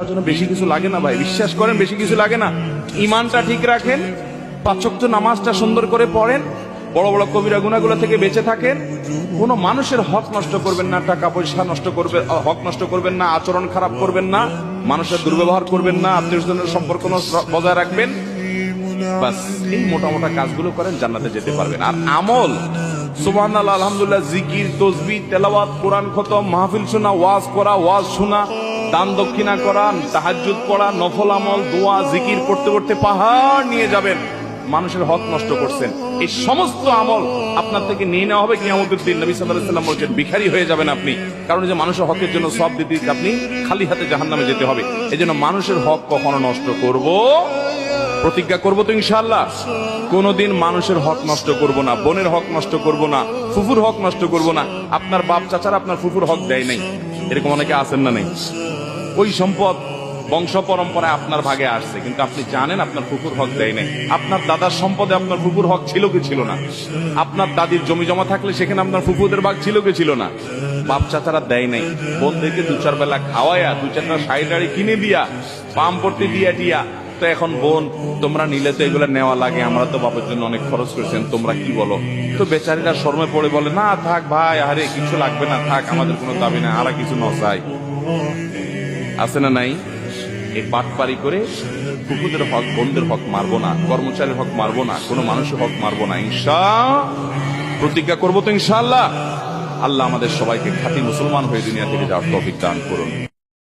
যাওয়ার জন্য বেশি কিছু লাগে না ভাই। বিশ্বাস করেন বেশি কিছু লাগে না। ইমানটা ঠিক রাখেন পাঁচক্ত নামাজটা সুন্দর করে পড়েন বড় বড় কবিরা গুণাগুলো থেকে বেঁচে থাকেন। কোনো মানুষের হক নষ্ট করবেন না টাকা পয়সা নষ্ট করবেন আহ, হক নষ্ট করবেন না আচরণ খারাপ করবেন না মানুষের দুর্ব্যবহার করবেন না আত্মীয় স্বজনের সম্পর্ক বজায় রাখবেন। এই মোটা মোটা কাজগুলো করেন জান্নাতে যেতে পারবেন। আর আমল সুবহান আলহামদুলিল্লাহ জিকির তসবি তেলাওয়াত কোরআন খতম মাহফিল শোনা ওয়াজ করা ওয়াজ শোনা দান দক্ষিণা করা, তাহাজ্জুদ পড়া, নফল আমল, দোয়া, জিকির করতে করতে পাহাড় নিয়ে যাবেন। মানুষের হক নষ্ট করছেন। এই সমস্ত আমল আপনার থেকে নিয়ে নেওয়া হবে কিয়ামতের দিন। নবী আলাইহি সাল্লাম বলছেন, ভিখারি হয়ে যাবেন আপনি। কারণ যে মানুষের হকের জন্য সব দিতে আপনি খালি হাতে জাহান্নামে যেতে হবে। এই জন্য মানুষের হক কখনো নষ্ট করব, প্রতিজ্ঞা করব তো ইনশাল্লাহ কোনোদিন মানুষের হক নষ্ট করব না, বোনের হক নষ্ট করব না, ফুফুর হক নষ্ট করব না। আপনার বাপ চাচার আপনার ফুফুর হক দেয় নাই। এরকম অনেকে আছেন না নেই? ওই সম্পদ বংশ পরম্পরায় আপনার ভাগে আসছে, কিন্তু আপনি জানেন আপনার ফুফুর হক দেয় নাই। আপনার দাদার সম্পদে আপনার ফুফুর হক ছিল কি ছিল না? আপনার দাদির জমি জমা থাকলে সেখানে আপনার ফুফুদের ভাগ ছিল কি ছিল না? বাপ চাচারা দেয় নাই। বোনদেরকে দু চার বেলা খাওয়ায়া, দু চারটা শাড়ি কিনে দিয়া পাম পড়তে দিয়া টিয়া, তো এখন বোন, তোমরা নিলে তো এগুলো নেওয়া লাগে, আমরা তো বাবার জন্য অনেক খরচ করেছেন, তোমরা কি বলো? তো বেচারিরা শর্মে পড়ে বলে, না, থাক ভাই, আরে, কিছু লাগবে না, থাক, আমাদের কোনো দাবি না আর কিছু নসাই আছে না নাই? এই পাটপারি করে কুকুরদের হক বন্ধের হক মারবো না, কর্মচারীর হক মারবো না, কোনো মানুষের হক মারবো না। ইনশা, প্রতিজ্ঞা করব তো ইনশাআল্লাহ। আল্লাহ আমাদের সবাইকে খাঁটি মুসলমান হয়ে দুনিয়া থেকে যাওয়ার তফিক দান করুন।